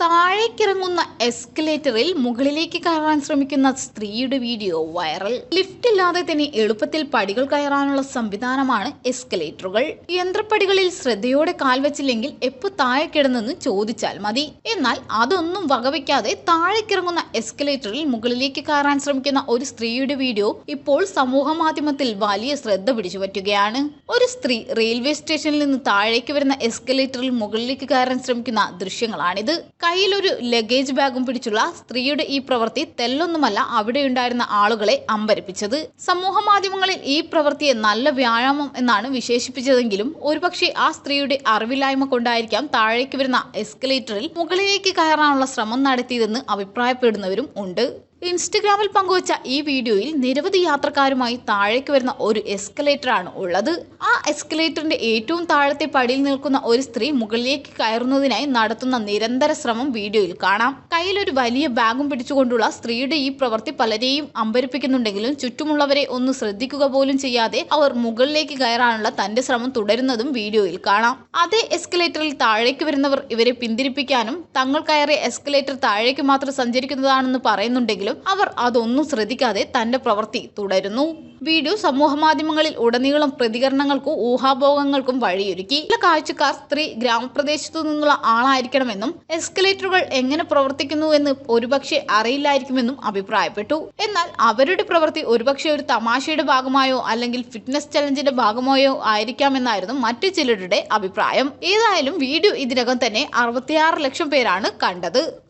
താഴേക്കിറങ്ങുന്ന എസ്കലേറ്ററിൽ മുകളിലേക്ക് കയറാൻ ശ്രമിക്കുന്ന സ്ത്രീയുടെ വീഡിയോ വൈറൽ. ലിഫ്റ്റ് ഇല്ലാതെ തന്നെ എളുപ്പത്തിൽ പടികൾ കയറാനുള്ള സംവിധാനമാണ് എസ്കലേറ്ററുകൾ. യന്ത്രപ്പടികളിൽ ശ്രദ്ധയോടെ കാൽ വെച്ചില്ലെങ്കിൽ എപ്പോ താഴെ കിടന്നെന്ന് ചോദിച്ചാൽ മതി. എന്നാൽ അതൊന്നും വകവയ്ക്കാതെ താഴേക്കിറങ്ങുന്ന എസ്കലേറ്ററിൽ മുകളിലേക്ക് കയറാൻ ശ്രമിക്കുന്ന ഒരു സ്ത്രീയുടെ വീഡിയോ ഇപ്പോൾ സമൂഹ മാധ്യമത്തിൽ വലിയ ശ്രദ്ധ പിടിച്ചു പറ്റുകയാണ് ഒരു സ്ത്രീ റെയിൽവേ സ്റ്റേഷനിൽ നിന്ന് താഴേക്ക് വരുന്ന എസ്കലേറ്ററിൽ മുകളിലേക്ക് കയറാൻ ശ്രമിക്കുന്ന ദൃശ്യങ്ങളാണിത്. കയ്യിലൊരു ലഗേജ് ബാഗും പിടിച്ചുള്ള സ്ത്രീയുടെ ഈ പ്രവൃത്തി തെല്ലൊന്നുമല്ല അവിടെയുണ്ടായിരുന്ന ആളുകളെ അമ്പരപ്പിച്ചത്. സമൂഹ മാധ്യമങ്ങളിൽ ഈ പ്രവൃത്തിയെ നല്ല വ്യായാമം എന്നാണ് വിശേഷിപ്പിച്ചതെങ്കിലും ഒരുപക്ഷെ ആ സ്ത്രീയുടെ അറിവില്ലായ്മ കൊണ്ടായിരിക്കാം താഴേക്ക് വരുന്ന എസ്കലേറ്ററിൽ മുകളിലേക്ക് കയറാനുള്ള ശ്രമം നടത്തിയതെന്ന് അഭിപ്രായപ്പെടുന്നവരും ഉണ്ട്. ഇൻസ്റ്റഗ്രാമിൽ പങ്കുവച്ച ഈ വീഡിയോയിൽ നിരവധി യാത്രക്കാരുമായി താഴേക്ക് വരുന്ന ഒരു എസ്കലേറ്റർ ആണ് ഉള്ളത്. ആ എസ്കലേറ്ററിന്റെ ഏറ്റവും താഴത്തെ പടിയിൽ നിൽക്കുന്ന ഒരു സ്ത്രീ മുകളിലേക്ക് കയറുന്നതിനായി നടത്തുന്ന നിരന്തര ശ്രമം വീഡിയോയിൽ കാണാം. കയ്യിലൊരു വലിയ ബാഗും പിടിച്ചുകൊണ്ടുള്ള സ്ത്രീയുടെ ഈ പ്രവൃത്തി പലരെയും അമ്പരിപ്പിക്കുന്നുണ്ടെങ്കിലും ചുറ്റുമുള്ളവരെ ഒന്ന് ശ്രദ്ധിക്കുക പോലും ചെയ്യാതെ അവർ മുകളിലേക്ക് കയറാനുള്ള തന്റെ ശ്രമം തുടരുന്നതും വീഡിയോയിൽ കാണാം. അതേ എസ്കലേറ്ററിൽ താഴേക്ക് വരുന്നവർ ഇവരെ പിന്തിരിപ്പിക്കാനും തങ്ങൾ കയറിയ എസ്കലേറ്റർ താഴേക്ക് മാത്രം സഞ്ചരിക്കുന്നതാണെന്ന് പറയുന്നുണ്ടെങ്കിലും അവർ അതൊന്നും ശ്രദ്ധിക്കാതെ തന്റെ പ്രവൃത്തി തുടരുന്നു. വീഡിയോ സമൂഹ മാധ്യമങ്ങളിൽ ഉടനീളം പ്രതികരണങ്ങൾക്കും ഊഹാഭോഗങ്ങൾക്കും വഴിയൊരുക്കി. ചില കാഴ്ചക്കാർ സ്ത്രീ ഗ്രാമപ്രദേശത്തു നിന്നുള്ള ആളായിരിക്കണമെന്നും എസ്കലേറ്ററുകൾ എങ്ങനെ പ്രവർത്തിക്കുന്നു എന്ന് ഒരുപക്ഷെ അറിയില്ലായിരിക്കുമെന്നും അഭിപ്രായപ്പെട്ടു. എന്നാൽ അവരുടെ പ്രവൃത്തി ഒരുപക്ഷെ ഒരു തമാശയുടെ ഭാഗമായോ അല്ലെങ്കിൽ ഫിറ്റ്നസ് ചലഞ്ചിന്റെ ഭാഗമായോ ആയിരിക്കാമെന്നായിരുന്നു മറ്റു ചിലരുടെ അഭിപ്രായം. ഏതായാലും വീഡിയോ ഇതിനകം തന്നെ അറുപത്തിയാറ് ലക്ഷം പേരാണ് കണ്ടത്.